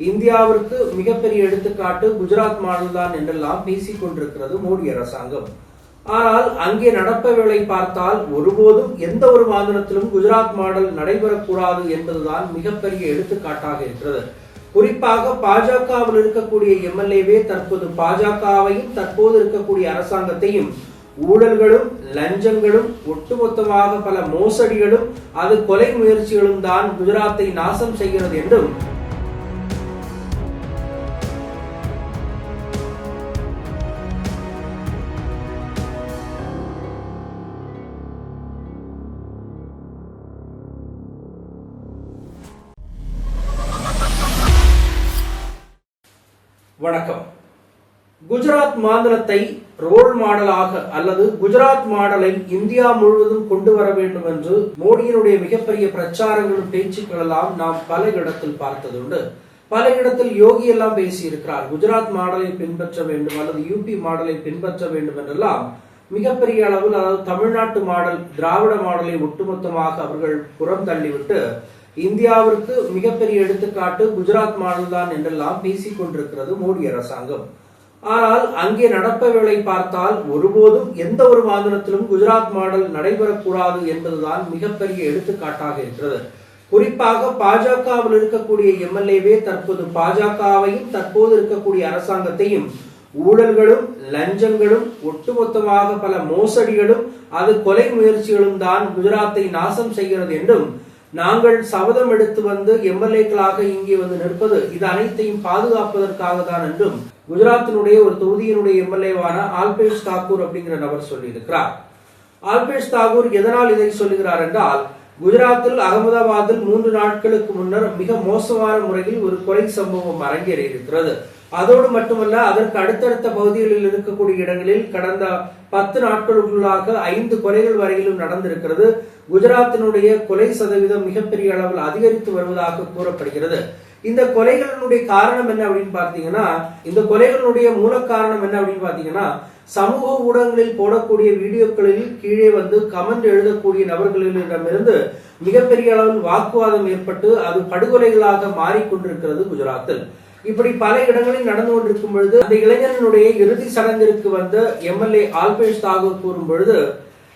இந்தியாவிற்கு மிகப்பெரிய எடுத்துக்காட்டு குஜராத் மாநிலம்தான் என்றெல்லாம் பேசிக் கொண்டிருக்கிறது மோடி அரசாங்கம். ஆனால் அங்கே நடப்பவர்களை பார்த்தால் ஒருபோதும் எந்த ஒரு மாநிலத்திலும் குஜராத் மாடல் நடைபெறக்கூடாது என்பதுதான் மிகப்பெரிய எடுத்துக்காட்டாக இருக்கிறது. குறிப்பாக பாஜகவில் இருக்கக்கூடிய எம்எல்ஏவே தற்போது பாஜகவையும் தற்போது இருக்கக்கூடிய அரசாங்கத்தையும் ஊழல்களும் லஞ்சங்களும் ஒட்டுமொத்தமாக பல மோசடிகளும் அது கொலை முயற்சிகளும் தான் குஜராத்தை நாசம் செய்கிறது என்றும் வணக்கம். குஜராத் மாநிலத்தை ரோல் மாடலாக அல்லது குஜராத் மாடலை இந்தியா முழுவதும் கொண்டு வர வேண்டும் என்று மோடியினுடைய மிகப்பெரிய பிரச்சாரங்களும் பேச்சுக்களெல்லாம் நாம் பல இடத்தில் பார்த்ததுண்டு. பல இடத்தில் யோகி எல்லாம் பேசியிருக்கிறார். குஜராத் மாடலை பின்பற்ற வேண்டும் அல்லது யூபி மாடலை பின்பற்ற வேண்டும் என்றெல்லாம் மிகப்பெரிய அளவில் அதாவது தமிழ்நாட்டு மாடல் திராவிட மாடலை ஒட்டுமொத்தமாக அவர்கள் புறம் தள்ளிவிட்டு இந்தியாவிற்கு மிகப்பெரிய எடுத்துக்காட்டு குஜராத் மாடல் என்றெல்லாம் பேசிக் கொண்டிருக்கிறது மோடி அரசாங்கம். ஆனால் அங்கே நடப்பவர்களை பார்த்தால் ஒருபோதும் எந்த ஒரு மாநிலத்திலும் குஜராத் மாடல் நடைபெறக்கூடாது என்பதுதான் மிகப்பெரிய எடுத்துக்காட்டாக இருக்கிறது. குறிப்பாக பாஜகவில் இருக்கக்கூடிய எம்எல்ஏவே தற்போது பாஜகவையும் தற்போது இருக்கக்கூடிய அரசாங்கத்தையும் ஊழல்களும் லஞ்சங்களும் ஒட்டுமொத்தமாக பல மோசடிகளும் அது கொலை முயற்சிகளும் தான் குஜராத்தை நாசம் செய்கிறது என்றும் நாங்கள் சபதம் எடுத்து வந்து எம்எல்ஏக்களாக இங்கே வந்து நிற்பது இது அனைத்தையும் பாதுகாப்பதற்காக தான் என்றும் குஜராத்தினுடைய ஒரு தொகுதியினுடைய எம்எல்ஏவான ஆல்பேஷ் தாக்கூர் அப்படிங்கிற நபர் சொல்லியிருக்கிறார். ஆல்பேஷ் தாக்கூர் எதனால் இதை சொல்லுகிறார் என்றால் குஜராத்தில் அகமதாபாத்தில் மூன்று நாட்களுக்கு முன்னர் மிக மோசமான முறையில் ஒரு கொலை சம்பவம் அரங்கேறி இருக்கிறது அதோடு மட்டுமல்ல அதற்கு அடுத்தடுத்த பகுதிகளில் இருக்கக்கூடிய இடங்களில் கடந்த பத்து நாட்களுக்குள்ளாக ஐந்து கொலைகள் வரையிலும் நடந்திருக்கிறது. குஜராத்தினுடைய கொலை சதவீதம் மிகப்பெரிய அளவில் அதிகரித்து வருவதாக கூறப்படுகிறது. இந்த கொலைகளினுடைய காரணம் என்ன அப்படின்னு பார்த்தீங்கன்னா இந்த கொலைகளுடைய மூல காரணம் என்ன அப்படின்னு பார்த்தீங்கன்னா சமூக ஊடகங்களில் போடக்கூடிய வீடியோக்களில் கீழே வந்து கமெண்ட் எழுதக்கூடிய நபர்களிடமிருந்து மிகப்பெரிய அளவில் வாக்குவாதம் ஏற்பட்டு அது படுகொலைகளாக மாறிக்கொண்டிருக்கிறது குஜராத்தில். இப்படி பல இடங்களில் நடந்து கொண்டிருக்கும் பொழுது அந்த இளைஞனுடைய இறுதி சடங்கிற்கு வந்த எம்எல்ஏ ஆல்பேஷ் தாகூர் கூறும் பொழுது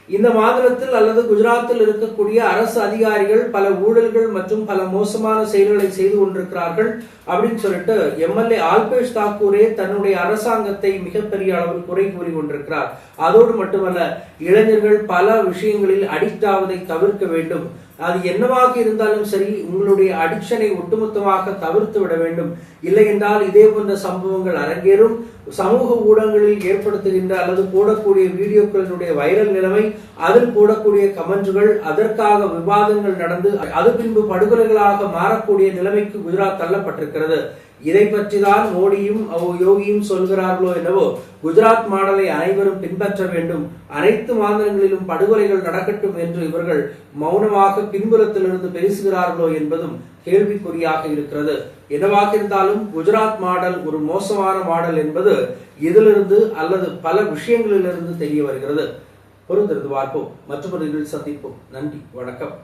இந்த மாநிலத்தில் அல்லது குஜராத்தில் இருக்கக்கூடிய அரசு அதிகாரிகள் பல ஊழல்கள் மற்றும் பல மோசமான செயல்களை செய்து கொண்டிருக்கிறார்கள் அப்படின்னு சொல்லிட்டு எம்எல்ஏ ஆல்பேஷ் தாக்கூரே தன்னுடைய அரசாங்கத்தை மிகப்பெரிய அளவில் குறை கூறி கொண்டிருக்கிறார். அதோடு மட்டுமல்ல இளைஞர்கள் பல விஷயங்களில் அடிக்ட் ஆவதை தவிர்க்க வேண்டும். அது என்னவாக இருந்தாலும் சரி உங்களுடைய அடிக்ஷனை ஒட்டுமொத்தமாக தவிர்த்து விட வேண்டும். இல்லை என்றால் இதே போன்ற சம்பவங்கள் அரங்கேறும். சமூக ஊடகங்களில் ஏற்படுத்துகின்ற அல்லது போடக்கூடிய வீடியோக்களினுடைய வைரல் நிலைமை அதில் போடக்கூடிய கமெண்ட்கள் அதற்காக விவாதங்கள் நடந்து அது பின்பு படுகொலைகளாக மாறக்கூடிய நிலைமைக்கு குஜராத் தள்ளப்பட்டிருக்கிறது. இதை பற்றி தான் மோடியும் யோகியும் சொல்கிறார்களோ என்னவோ குஜராத் மாடலை அனைவரும் பின்பற்ற வேண்டும் அனைத்து மாநிலங்களிலும் படுகொலைகள் நடக்கட்டும் என்று இவர்கள் மௌனமாக பின்புறத்திலிருந்து பேசுகிறார்களோ என்பதும் கேள்விக்குறியாக இருக்கிறது. என்னவாக இருந்தாலும் குஜராத் மாடல் ஒரு மோசமான மாடல் என்பது இதிலிருந்து அல்லது பல விஷயங்களிலிருந்து தெரிய வருகிறது. பொறுத்திருந்து பார்ப்போம். மற்றொரு சந்திப்போம். நன்றி. வணக்கம்.